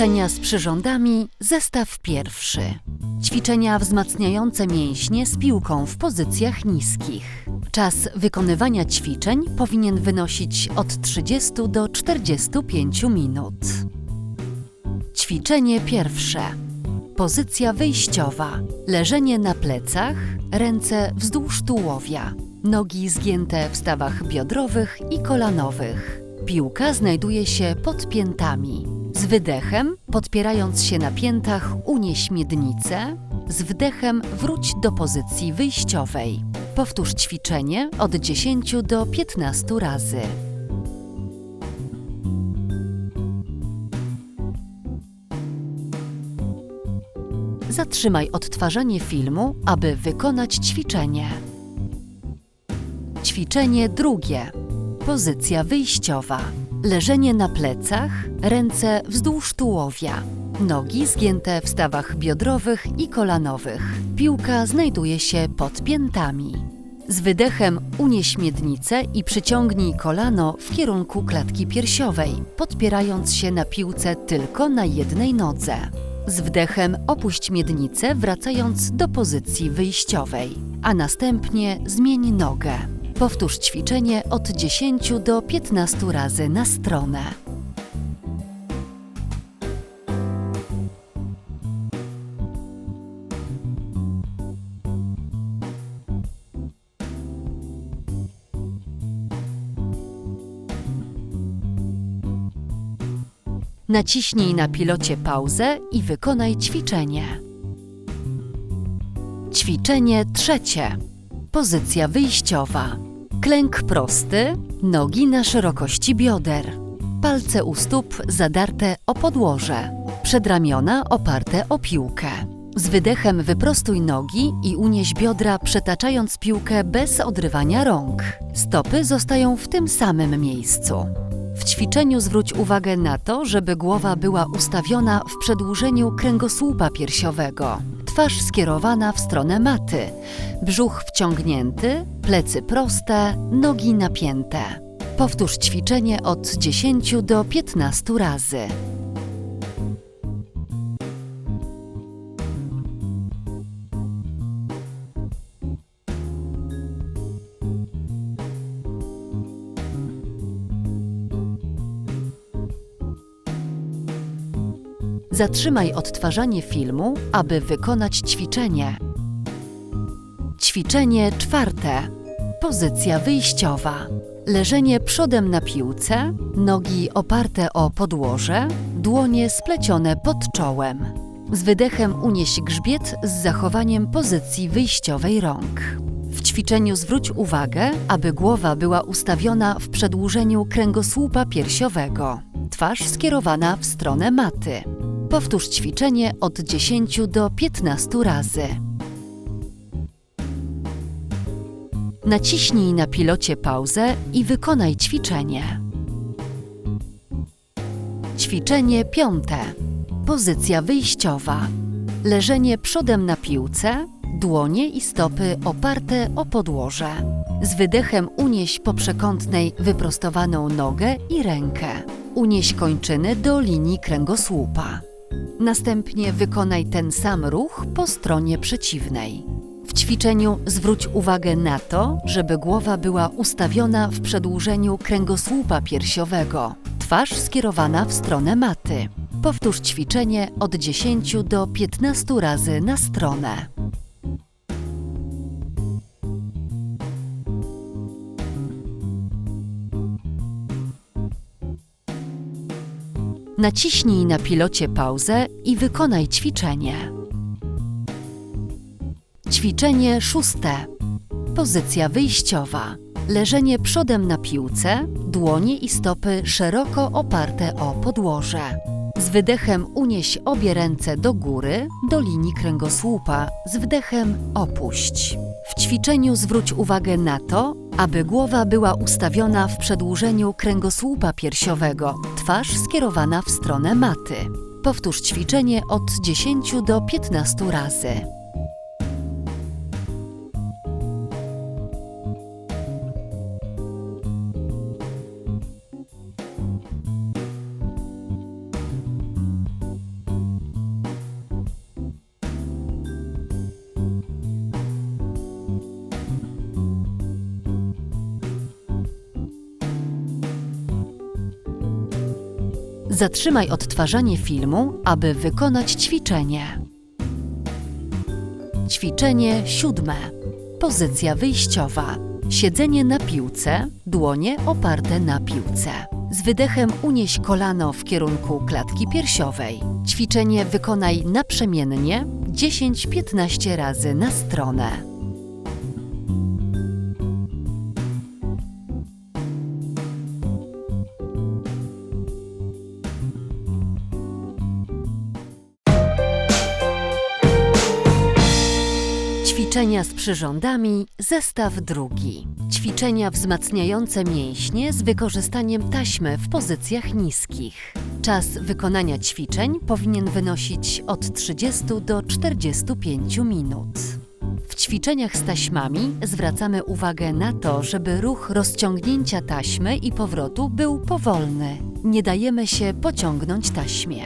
Ćwiczenia z przyrządami, zestaw pierwszy. Ćwiczenia wzmacniające mięśnie z piłką w pozycjach niskich. Czas wykonywania ćwiczeń powinien wynosić od 30 do 45 minut. Ćwiczenie pierwsze. Pozycja wyjściowa. Leżenie na plecach, ręce wzdłuż tułowia, nogi zgięte w stawach biodrowych i kolanowych. Piłka znajduje się pod piętami. Z wydechem, podpierając się na piętach, unieś miednicę. Z wdechem wróć do pozycji wyjściowej. Powtórz ćwiczenie od 10 do 15 razy. Zatrzymaj odtwarzanie filmu, aby wykonać ćwiczenie. Ćwiczenie drugie. Pozycja wyjściowa. Leżenie na plecach, ręce wzdłuż tułowia, nogi zgięte w stawach biodrowych i kolanowych. Piłka znajduje się pod piętami. Z wydechem unieś miednicę i przyciągnij kolano w kierunku klatki piersiowej, podpierając się na piłce tylko na jednej nodze. Z wdechem opuść miednicę, wracając do pozycji wyjściowej, a następnie zmień nogę. Powtórz ćwiczenie od 10 do 15 razy na stronę. Naciśnij na pilocie pauzę i wykonaj ćwiczenie. Ćwiczenie trzecie. Pozycja wyjściowa. Klęk prosty, nogi na szerokości bioder. Palce u stóp zadarte o podłoże. Przedramiona oparte o piłkę. Z wydechem wyprostuj nogi i unieś biodra, przetaczając piłkę bez odrywania rąk. Stopy zostają w tym samym miejscu. W ćwiczeniu zwróć uwagę na to, żeby głowa była ustawiona w przedłużeniu kręgosłupa piersiowego, twarz skierowana w stronę maty, brzuch wciągnięty, plecy proste, nogi napięte. Powtórz ćwiczenie od 10 do 15 razy. Zatrzymaj odtwarzanie filmu, aby wykonać ćwiczenie. Ćwiczenie czwarte. Pozycja wyjściowa. Leżenie przodem na piłce, nogi oparte o podłoże, dłonie splecione pod czołem. Z wydechem unieś grzbiet z zachowaniem pozycji wyjściowej rąk. W ćwiczeniu zwróć uwagę, aby głowa była ustawiona w przedłużeniu kręgosłupa piersiowego, twarz skierowana w stronę maty. Powtórz ćwiczenie od 10 do 15 razy. Naciśnij na pilocie pauzę i wykonaj ćwiczenie. Ćwiczenie piąte. Pozycja wyjściowa. Leżenie przodem na piłce, dłonie i stopy oparte o podłoże. Z wydechem unieś po przekątnej wyprostowaną nogę i rękę. Unieś kończyny do linii kręgosłupa. Następnie wykonaj ten sam ruch po stronie przeciwnej. W ćwiczeniu zwróć uwagę na to, żeby głowa była ustawiona w przedłużeniu kręgosłupa piersiowego, twarz skierowana w stronę maty. Powtórz ćwiczenie od 10 do 15 razy na stronę. Naciśnij na pilocie pauzę i wykonaj ćwiczenie. Ćwiczenie szóste. Pozycja wyjściowa. Leżenie przodem na piłce, dłonie i stopy szeroko oparte o podłoże. Z wydechem unieś obie ręce do góry, do linii kręgosłupa, z wdechem opuść. W ćwiczeniu zwróć uwagę na to, aby głowa była ustawiona w przedłużeniu kręgosłupa piersiowego, twarz skierowana w stronę maty. Powtórz ćwiczenie od 10 do 15 razy. Zatrzymaj odtwarzanie filmu, aby wykonać ćwiczenie. Ćwiczenie siódme. Pozycja wyjściowa. Siedzenie na piłce, dłonie oparte na piłce. Z wydechem unieś kolano w kierunku klatki piersiowej. Ćwiczenie wykonaj naprzemiennie 10-15 razy na stronę. Ćwiczenia z przyrządami, zestaw drugi. Ćwiczenia wzmacniające mięśnie z wykorzystaniem taśmy w pozycjach niskich. Czas wykonania ćwiczeń powinien wynosić od 30 do 45 minut. W ćwiczeniach z taśmami zwracamy uwagę na to, żeby ruch rozciągnięcia taśmy i powrotu był powolny. Nie dajemy się pociągnąć taśmie.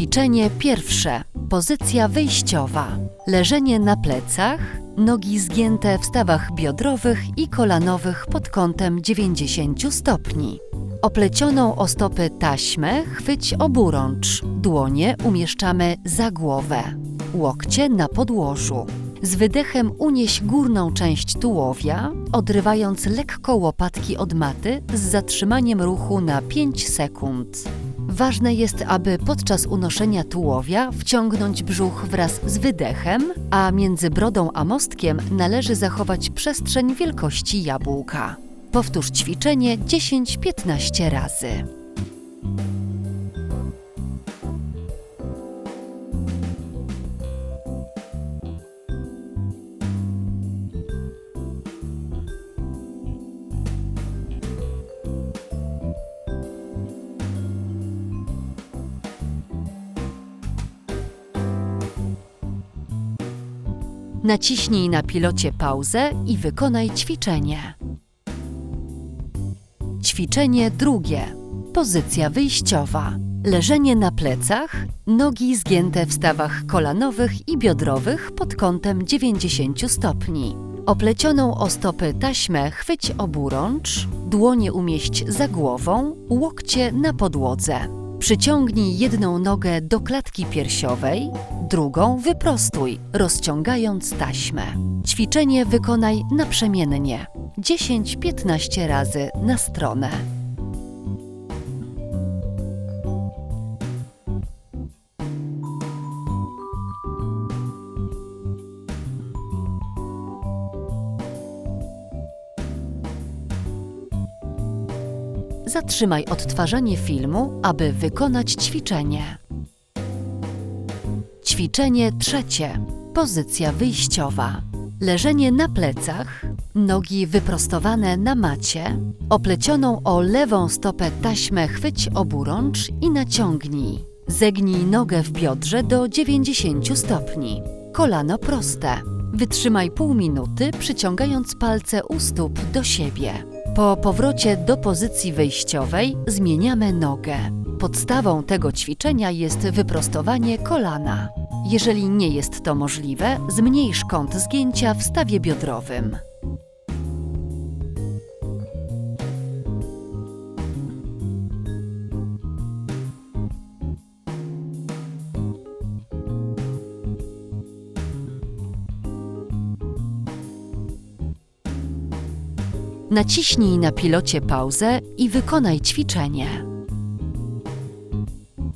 Ćwiczenie pierwsze. Pozycja wyjściowa. Leżenie na plecach, nogi zgięte w stawach biodrowych i kolanowych pod kątem 90 stopni. Oplecioną o stopy taśmę chwyć oburącz. Dłonie umieszczamy za głowę. Łokcie na podłożu. Z wydechem unieś górną część tułowia, odrywając lekko łopatki od maty z zatrzymaniem ruchu na 5 sekund. Ważne jest, aby podczas unoszenia tułowia wciągnąć brzuch wraz z wydechem, a między brodą a mostkiem należy zachować przestrzeń wielkości jabłka. Powtórz ćwiczenie 10-15 razy. Naciśnij na pilocie pauzę i wykonaj ćwiczenie. Ćwiczenie drugie. Pozycja wyjściowa. Leżenie na plecach, nogi zgięte w stawach kolanowych i biodrowych pod kątem 90 stopni. Oplecioną o stopy taśmę chwyć oburącz, dłonie umieść za głową, łokcie na podłodze. Przyciągnij jedną nogę do klatki piersiowej, drugą wyprostuj, rozciągając taśmę. Ćwiczenie wykonaj naprzemiennie 10-15 razy na stronę. Zatrzymaj odtwarzanie filmu, aby wykonać ćwiczenie. Ćwiczenie trzecie. Pozycja wyjściowa. Leżenie na plecach, nogi wyprostowane na macie, oplecioną o lewą stopę taśmę chwyć oburącz i naciągnij. Zegnij nogę w biodrze do 90 stopni. Kolano proste. Wytrzymaj pół minuty, przyciągając palce u stóp do siebie. Po powrocie do pozycji wyjściowej zmieniamy nogę. Podstawą tego ćwiczenia jest wyprostowanie kolana. Jeżeli nie jest to możliwe, zmniejsz kąt zgięcia w stawie biodrowym. Naciśnij na pilocie pauzę i wykonaj ćwiczenie.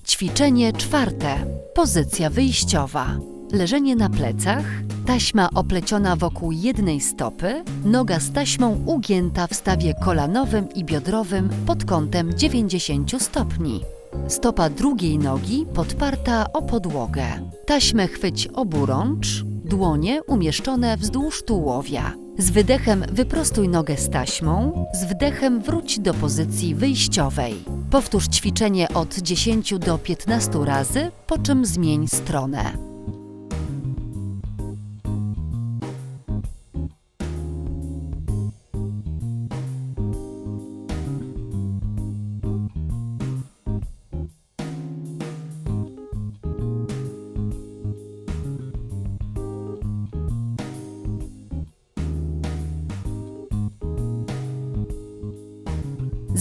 Ćwiczenie czwarte. Pozycja wyjściowa. Leżenie na plecach, taśma opleciona wokół jednej stopy, noga z taśmą ugięta w stawie kolanowym i biodrowym pod kątem 90 stopni. Stopa drugiej nogi podparta o podłogę. Taśmę chwyć oburącz, dłonie umieszczone wzdłuż tułowia. Z wydechem wyprostuj nogę z taśmą, z wdechem wróć do pozycji wyjściowej. Powtórz ćwiczenie od 10 do 15 razy, po czym zmień stronę.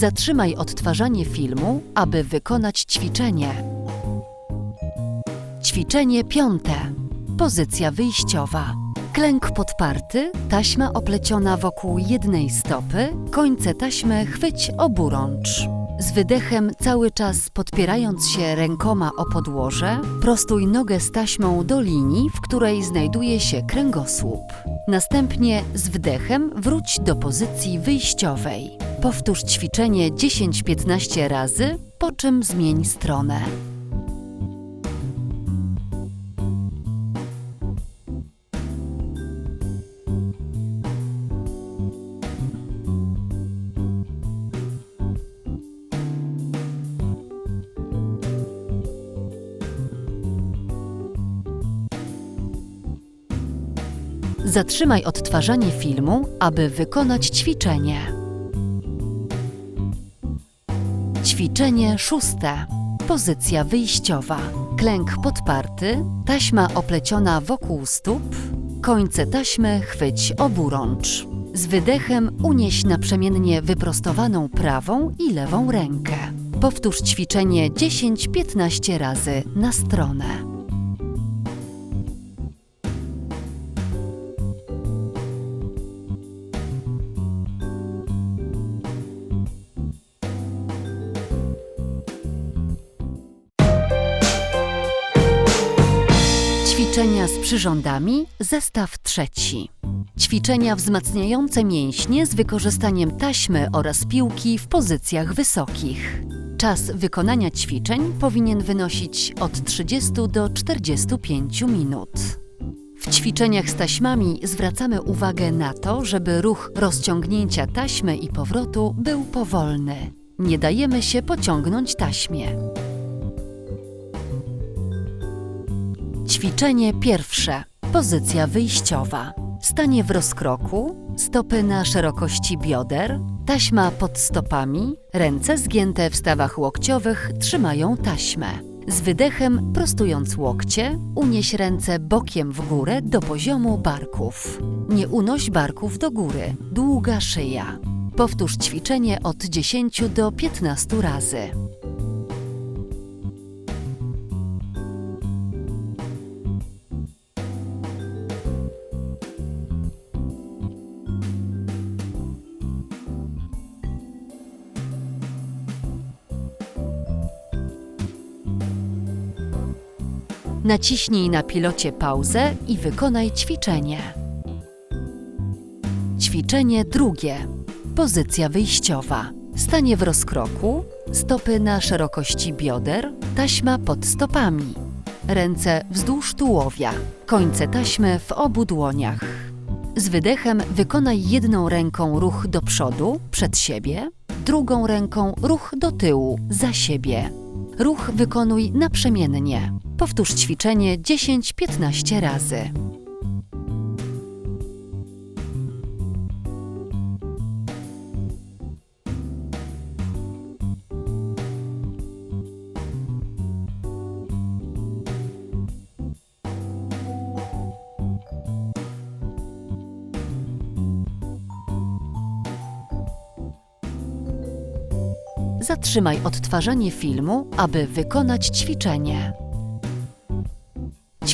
Zatrzymaj odtwarzanie filmu, aby wykonać ćwiczenie. Ćwiczenie piąte. Pozycja wyjściowa. Klęk podparty, taśma opleciona wokół jednej stopy, końce taśmy chwyć oburącz. Z wydechem cały czas podpierając się rękoma o podłoże, prostuj nogę z taśmą do linii, w której znajduje się kręgosłup. Następnie z wdechem wróć do pozycji wyjściowej. Powtórz ćwiczenie 10-15 razy, po czym zmień stronę. Zatrzymaj odtwarzanie filmu, aby wykonać ćwiczenie. Ćwiczenie szóste. Pozycja wyjściowa. Klęk podparty, taśma opleciona wokół stóp, końce taśmy chwyć oburącz. Z wydechem unieś naprzemiennie wyprostowaną prawą i lewą rękę. Powtórz ćwiczenie 10-15 razy na stronę. Ćwiczenia z przyrządami, zestaw trzeci. Ćwiczenia wzmacniające mięśnie z wykorzystaniem taśmy oraz piłki w pozycjach wysokich. Czas wykonania ćwiczeń powinien wynosić od 30 do 45 minut. W ćwiczeniach z taśmami zwracamy uwagę na to, żeby ruch rozciągnięcia taśmy i powrotu był powolny. Nie dajemy się pociągnąć taśmie. Ćwiczenie pierwsze. Pozycja wyjściowa. Stanie w rozkroku, stopy na szerokości bioder, taśma pod stopami, ręce zgięte w stawach łokciowych trzymają taśmę. Z wydechem, prostując łokcie, unieś ręce bokiem w górę do poziomu barków. Nie unoś barków do góry, długa szyja. Powtórz ćwiczenie od 10 do 15 razy. Naciśnij na pilocie pauzę i wykonaj ćwiczenie. Ćwiczenie drugie. Pozycja wyjściowa. Stanie w rozkroku, stopy na szerokości bioder, taśma pod stopami. Ręce wzdłuż tułowia, końce taśmy w obu dłoniach. Z wydechem wykonaj jedną ręką ruch do przodu, przed siebie, drugą ręką ruch do tyłu, za siebie. Ruch wykonuj naprzemiennie. Powtórz ćwiczenie 10-15 razy. Zatrzymaj odtwarzanie filmu, aby wykonać ćwiczenie.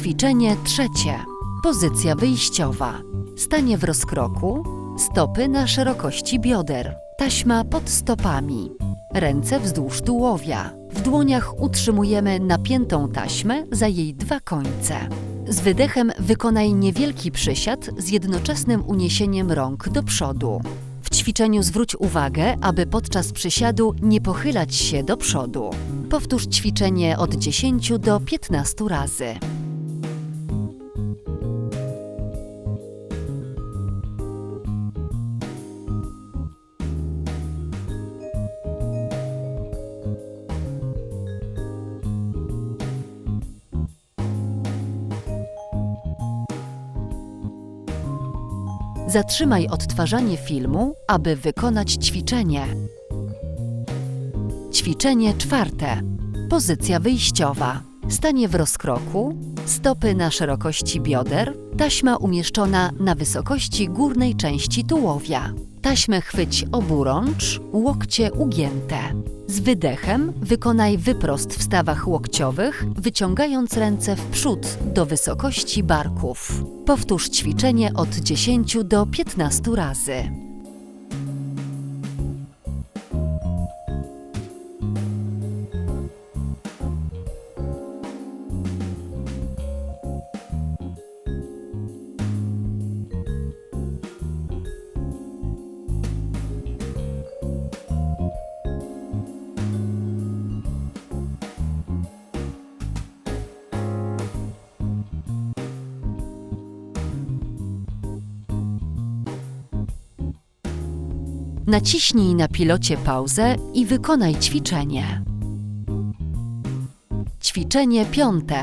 Ćwiczenie trzecie. Pozycja wyjściowa. Stanie w rozkroku, stopy na szerokości bioder, taśma pod stopami, ręce wzdłuż tułowia. W dłoniach utrzymujemy napiętą taśmę za jej dwa końce. Z wydechem wykonaj niewielki przysiad z jednoczesnym uniesieniem rąk do przodu. W ćwiczeniu zwróć uwagę, aby podczas przysiadu nie pochylać się do przodu. Powtórz ćwiczenie od 10 do 15 razy. Zatrzymaj odtwarzanie filmu, aby wykonać ćwiczenie. Ćwiczenie czwarte. Pozycja wyjściowa. Stanie w rozkroku, stopy na szerokości bioder, taśma umieszczona na wysokości górnej części tułowia. Taśmę chwyć oburącz, łokcie ugięte. Z wydechem wykonaj wyprost w stawach łokciowych, wyciągając ręce w przód do wysokości barków. Powtórz ćwiczenie od 10 do 15 razy. Naciśnij na pilocie pauzę i wykonaj ćwiczenie. Ćwiczenie piąte.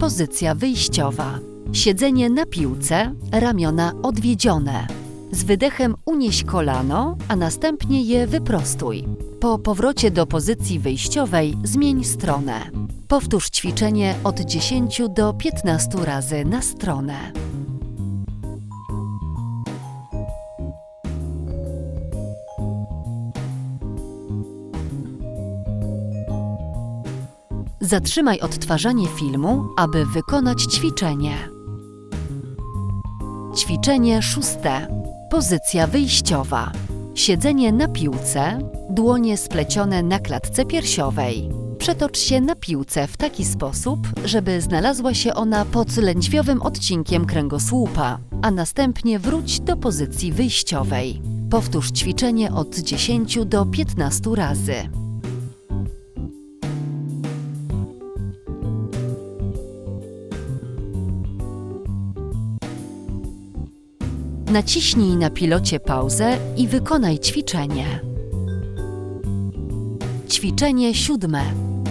Pozycja wyjściowa. Siedzenie na piłce, ramiona odwiedzione. Z wydechem unieś kolano, a następnie je wyprostuj. Po powrocie do pozycji wyjściowej zmień stronę. Powtórz ćwiczenie od 10 do 15 razy na stronę. Zatrzymaj odtwarzanie filmu, aby wykonać ćwiczenie. Ćwiczenie szóste. Pozycja wyjściowa. Siedzenie na piłce, dłonie splecione na klatce piersiowej. Przetocz się na piłce w taki sposób, żeby znalazła się ona pod lędźwiowym odcinkiem kręgosłupa, a następnie wróć do pozycji wyjściowej. Powtórz ćwiczenie od 10 do 15 razy. Naciśnij na pilocie pauzę i wykonaj ćwiczenie. Ćwiczenie siódme.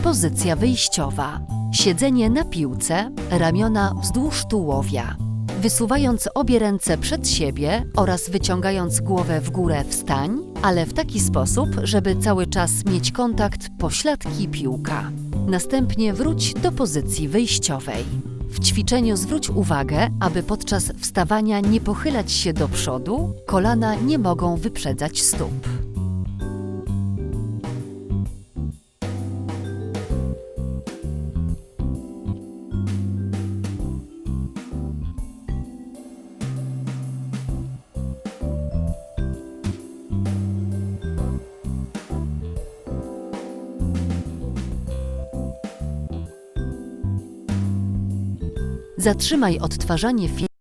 Pozycja wyjściowa. Siedzenie na piłce, ramiona wzdłuż tułowia. Wysuwając obie ręce przed siebie oraz wyciągając głowę w górę wstań, ale w taki sposób, żeby cały czas mieć kontakt pośladki piłka. Następnie wróć do pozycji wyjściowej. W ćwiczeniu zwróć uwagę, aby podczas wstawania nie pochylać się do przodu, kolana nie mogą wyprzedzać stóp. Zatrzymaj odtwarzanie filmu.